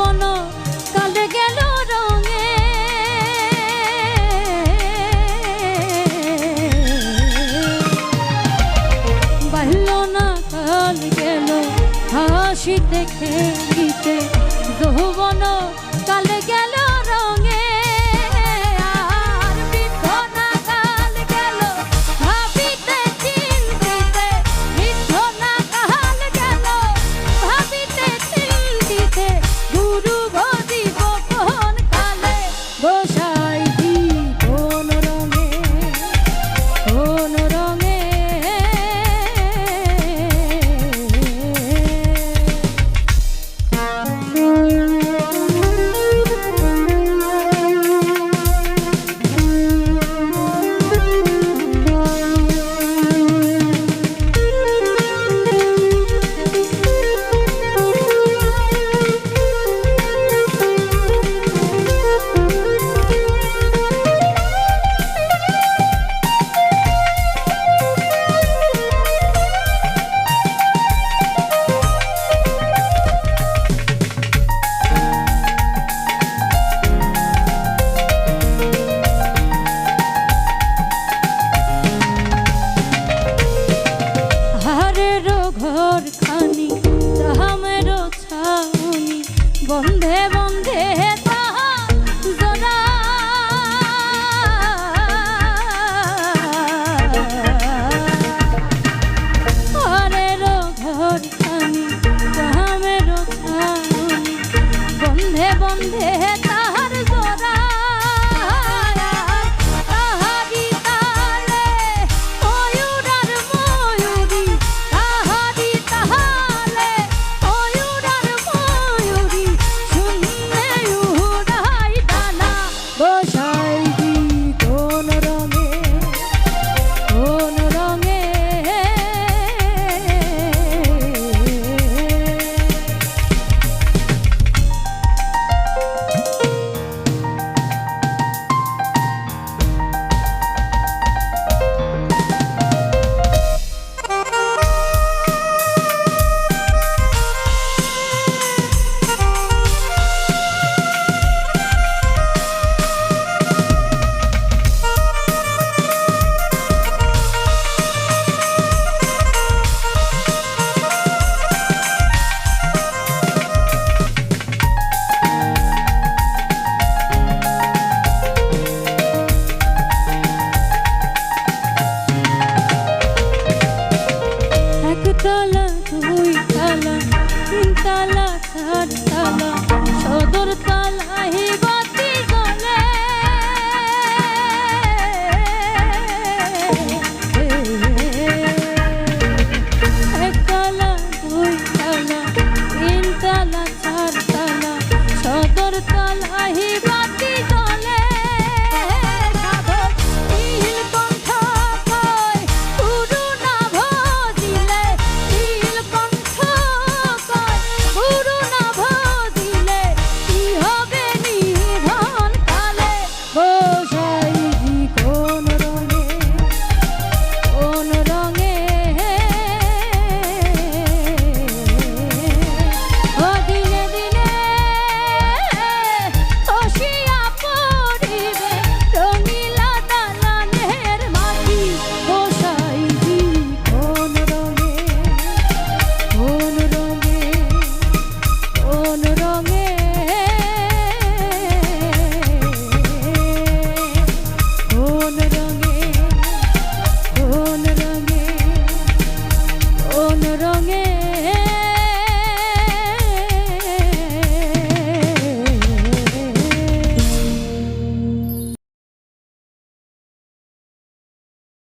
শ্রাবণ কাল গেল রঙে। বাহ্য না কাল গেল হাসি দেখে গীতে। যৌবন কাল গেল Those साहिब